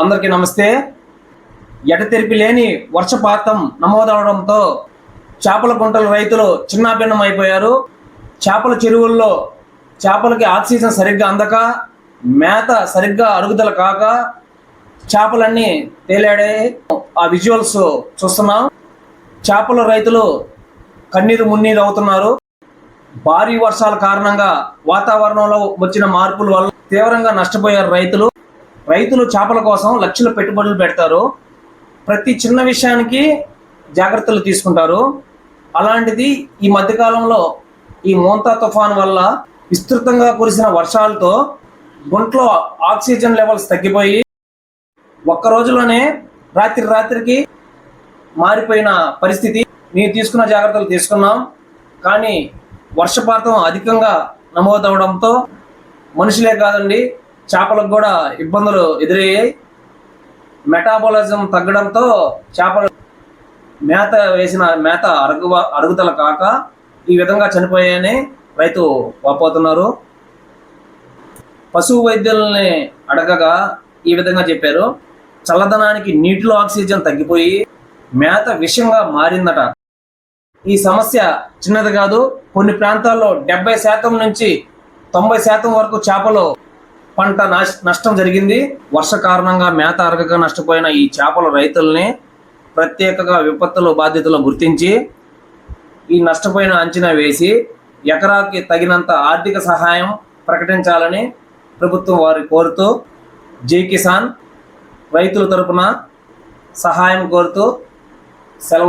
అందరికీ నమస్తే. ఎడతెరిపి లేని వర్షపాతం నమోదవడంతో చేపల గుంటల రైతులు చిన్నాభిన్నం అయిపోయారు. చేపల చెరువుల్లో చేపలకి ఆక్సిజన్ సరిగ్గా అందక మేత సరిగ్గా అరుగుదల కాక చేపలన్నీ తేలాడే ఆ విజువల్స్ చూస్తున్నాం. చేపల రైతులు కన్నీరు మున్నీరు అవుతున్నారు. భారీ వర్షాల కారణంగా వాతావరణంలో వచ్చిన మార్పుల వల్ల తీవ్రంగా నష్టపోయారు రైతులు. రైతులు చేపల కోసం లక్షల పెట్టుబడులు పెడతారు. ప్రతి చిన్న విషయానికి జాగ్రత్తలు తీసుకుంటారు. అలాంటిది ఈ మధ్యకాలంలో ఈ మోంతా తుఫాన్ వల్ల విస్తృతంగా కురిసిన వర్షాలతో గుంట్లో ఆక్సిజన్ లెవెల్స్ తగ్గిపోయి ఒక్క రోజులోనే రాత్రి రాత్రికి మారిపోయిన పరిస్థితి. మేము తీసుకున్న జాగ్రత్తలు తీసుకున్నాం. కానీ వర్షపాతం అధికంగా నమోదవడంతో మనుషులే కాదండి చేపలకు కూడా ఇబ్బందులు ఎదురయ్యాయి. మెటాబాలిజం తగ్గడంతో చేపలు మేత వేసిన మేత అరుగు అరుగుదల కాక ఈ విధంగా చనిపోయాయని రైతు వాపోతున్నారు. పశువు వైద్యుల్ని అడగగా ఈ విధంగా చెప్పారు. చల్లదనానికి నీటిలో ఆక్సిజన్ తగ్గిపోయి మేత విషంగా మారిందట. ఈ సమస్య చిన్నది కాదు కొన్ని ప్రాంతాల్లో డెబ్బై శాతం నుంచి తొంభై శాతం వరకు చేపలు పంట నష్టం జరిగింది. వర్ష కారణంగా మేత అరగక నష్టపోయిన ఈ చేపల రైతుల్ని ప్రత్యేకంగా విపత్తుల బాధ్యతలు గుర్తించి ఈ నష్టపోయిన అంచనా వేసి ఎకరాకి తగినంత ఆర్థిక సహాయం ప్రకటించాలని ప్రభుత్వం వారి కోరుతూ జై కిసాన్. రైతుల తరపున సహాయం కోరుతూ సెలవు